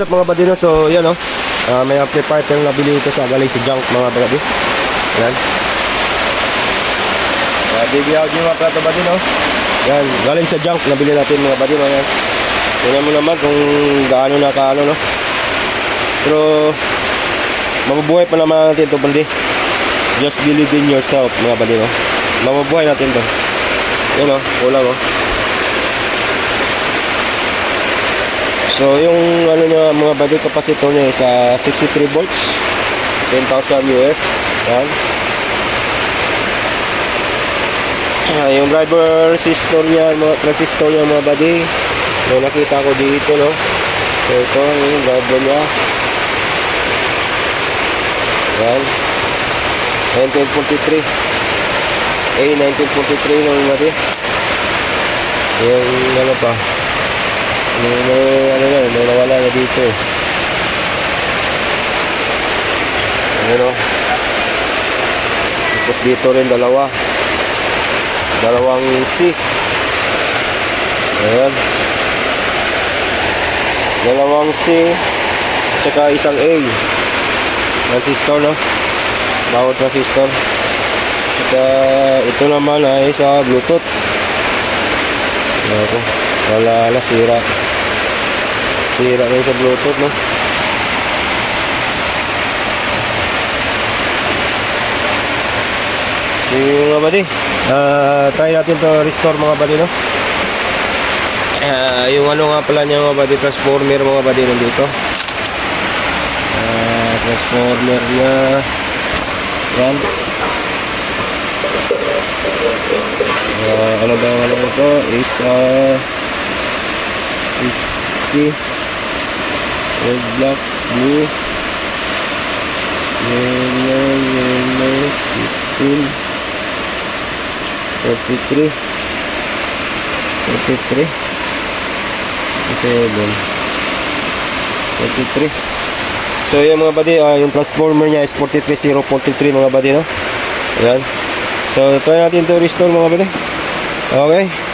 What's up mga badino? So, yan o. Ah, may amplifier tayong nabili ito sa galing si Junk mga bagadi. Yan. Uh, DB audio mga plato badino. Yan. Galing sa Junk nabili natin mga badino. Yan. Tingnan mo naman kung gaano na kaano no. Pero mabubuhay pa naman natin ito bandi. Just believe in yourself mga badino. Mabubuhay natin to. Yan o. Kulang o. So yung ano niya mga body capacitor niya is ah, 63 volts 10,000 UF yan. Ah, yung driver resistor niya mga transistor niya mga body may nakita ko dito no? So ito yung driver niya. Yan. 1943 A 1943 no mga body yung ano pa may, may ano na, may nawala na dito. Ano Tapos dito rin dalawa. Dalawang C. Ayan. Dalawang C. Tsaka isang A. Transistor no? Bawat transistor. Tsaka ito naman ay sa Bluetooth. Ako. Wala na sira. Sira na yung sa Bluetooth, no? So, mga buddy, ah try natin to restore mga buddy, no? Ah, yung ano nga pala niya mga buddy, transformer mga buddy nandito. Ah, transformer niya. Yan. Ah, ano ang ano ito? Is ah 60 red black blue. Yellow yellow 15 43 43 7 43 So yung mga buddy, ah, yung transformer niya is 43043 mga buddy no? Ayan. So try natin to restore mga buddy. Okay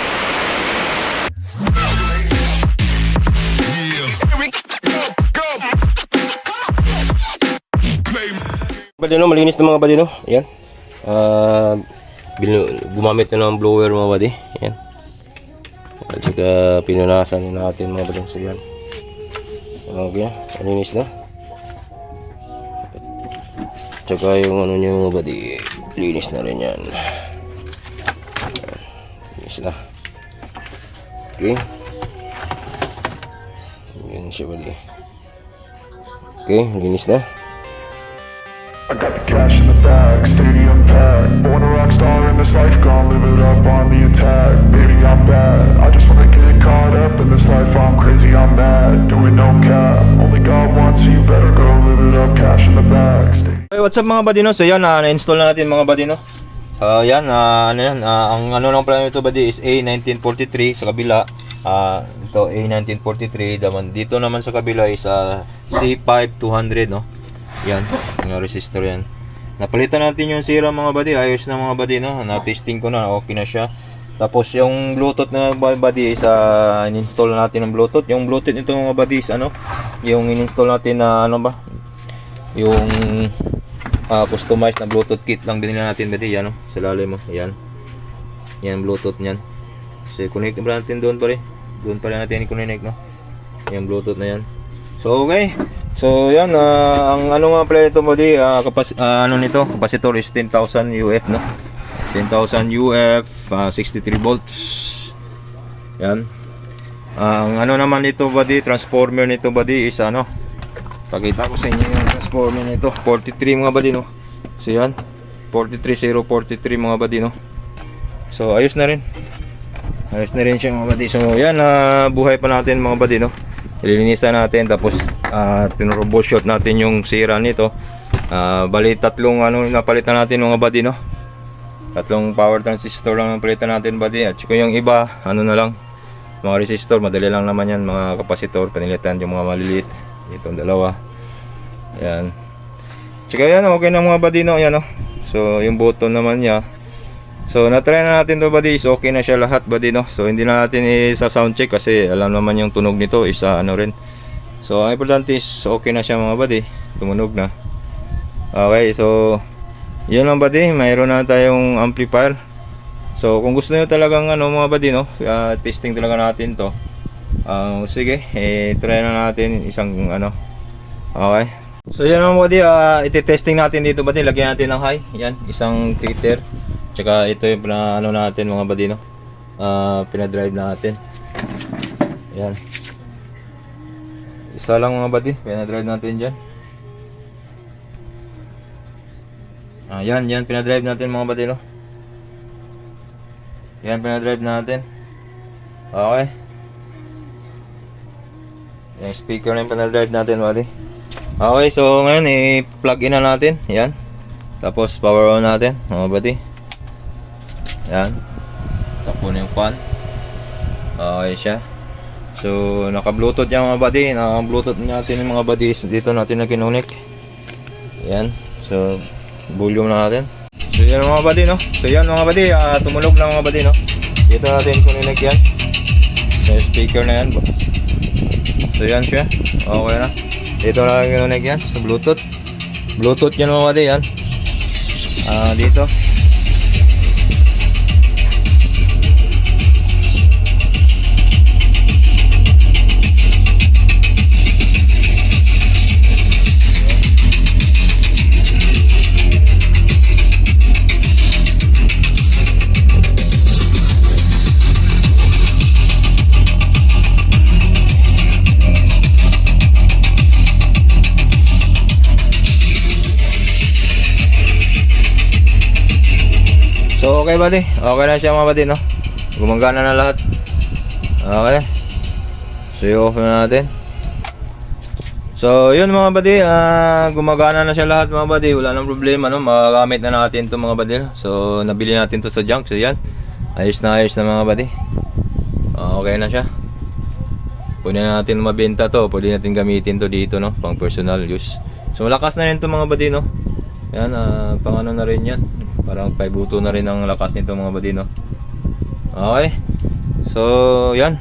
Badino, malinis na mga badino. Ayan. Ah, bil- gumamit na ng blower mga badi. Ayan. At saka pinunasan na natin mga badino. So yan. Okay, malinis na. Tsaka yung ano niya mga badi, linis na rin yan. Linis na. Okay. Yan siya badi. Okay, linis na. I got the cash in the bag, stadium packed. Born a rock star in this life, gone live it up on the attack. Baby, I'm bad. I just wanna get caught up in this life. I'm crazy, I'm mad. Doing no cap. Only God wants you better go live it up. Cash in the bag, stadium. Hey, what's up mga badino? So yan, na na-install na natin mga badino. Ah, yan, ah, ano yan, ah, ang ano ng plano nito badi is A1943 sa kabila. Ah, ito A1943, daman dito naman sa kabila is ah, C5200 no. Yan, yung resistor yan. Napalitan natin yung sira mga badi, ayos na mga badi no. Na-testing ko na, okay na siya. Tapos yung Bluetooth na body is uh, in-install na natin ng Bluetooth. Yung Bluetooth nito mga body is ano, yung in-install natin na ano ba, yung ah, customized na Bluetooth kit lang binili natin dati yan oh, sa lalim mo yan. Yan Bluetooth niyan. So connect natin doon pare doon pala natin i-connect no? Yan Bluetooth na yan so okay so yan ah, ang ano nga pala ito mo di ah, kapas ah, ano nito capacitor is 10,000 UF no 10,000 UF ah, 63 volts yan ang ano naman nito body transformer nito body is ano Pakita ko sa inyo yung transformer nito. 43 mga badi no. So yan. 43043 mga badi no. So ayos na rin. Ayos na rin siya mga badi. So yan ah, buhay pa natin mga badi no. Ililinisan natin tapos uh, tinroubleshoot natin yung sira nito. Ah, bali tatlong ano napalitan natin mga badi no. Tatlong power transistor lang ang palitan natin badi at saka yung iba ano na lang mga resistor madali lang naman yan mga kapasitor panilitan yung mga maliliit. Itong dalawa. Yan tsaka yan okay na mga buddy no? Yan no? So yung button naman niya so na-try na natin to buddy is okay na siya lahat buddy no so hindi na natin isa sound check kasi alam naman yung tunog nito is ah, ano rin So, ang importante is okay na siya mga buddy. Tumunog na. Okay, so yun lang buddy, mayroon na tayong amplifier. So, kung gusto niyo talagang ano mga buddy no, ah, testing talaga natin 'to. Ah, sige, eh try na natin isang ano. Okay. So, yan mga buddy, ah, iti-testing natin dito buddy, lagyan natin ng high. Yan, isang tweeter. Tsaka ito yung pina, ano natin mga buddy no. Ah, pina-drive natin. Yan. Isa lang mga buddy, pina-drive natin dyan. Ah, yan, pinadrive natin mga buddy, no? Yan, pinadrive natin. Okay. Yung speaker na yung pinadrive natin, buddy. Okay, so ngayon, i-plug in na natin. Yan. Tapos, power on natin, mga buddy. Yan. Takbo na yung fan. Okay siya. So, naka-bluetooth yan mga buddy. Naka-bluetooth natin yung mga buddies. Dito natin na kinunik. Yan. So, volume na natin. So, yan mga buddy, no? So, yan mga buddy. ah, tumulog na mga buddy, no? Dito natin kinunik yan. So, speaker na yan. So, yan siya. Okay na. Dito na lang kinunik yan. Sa Bluetooth. Bluetooth yan mga buddy, yan. Ah, dito. So okay buddy, okay na siya mga buddy no. Gumagana na lahat. Okay. So i-off na natin. So yun mga buddy, ah, gumagana na siya lahat mga buddy. Wala nang problema no, magagamit na natin 'to mga buddy. no? So nabili natin 'to sa junk. So yan. Ayos na ayos na mga. Ah, Okay na siya. Pwede na natin mabenta to, pwede natin gamitin to dito no, pang personal use. So malakas na rin to mga buddy no. Yan, ah, pang ano na rin yan. Parang 5 buto na rin ang lakas nito mga buddy no. Okay. So, yan.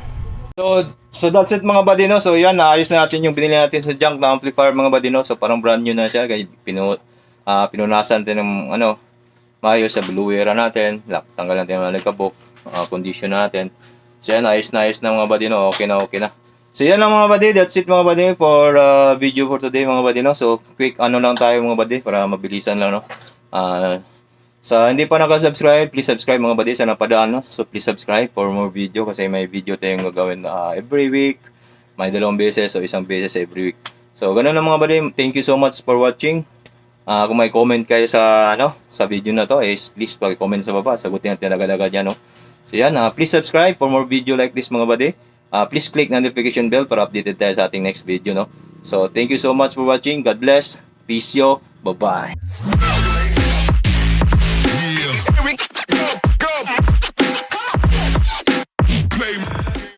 So, so that's it mga buddy no. So, yan, naayos na natin yung binili natin sa junk na amplifier mga buddy no. So, parang brand new na siya. Kaya pinu, ah, pinunasan natin ng ano, maayos sa blue era natin. Tanggal natin yung nagkabok. Uh, condition natin. So, yan, ayos na ayos na mga buddy no. Okay na, okay na. So, yan lang mga buddy. That's it mga buddy for uh, video for today mga buddy no. So, quick ano lang tayo mga buddy para mabilisan lang no. Ah, sa hindi pa nakasubscribe, please subscribe mga buddy sa napadaan. No? So please subscribe for more video kasi may video tayong gagawin ah, every week. May dalawang beses o isang beses every week. So ganun lang mga buddy. Thank you so much for watching. Ah, kung may comment kayo sa ano sa video na to, is please pag-comment sa baba. Sagutin natin agad-agad yan. No? So yan, ah, please subscribe for more video like this mga buddy. Ah, please click na notification bell para updated tayo sa ating next video. No? So thank you so much for watching. God bless. Peace yo. Bye-bye.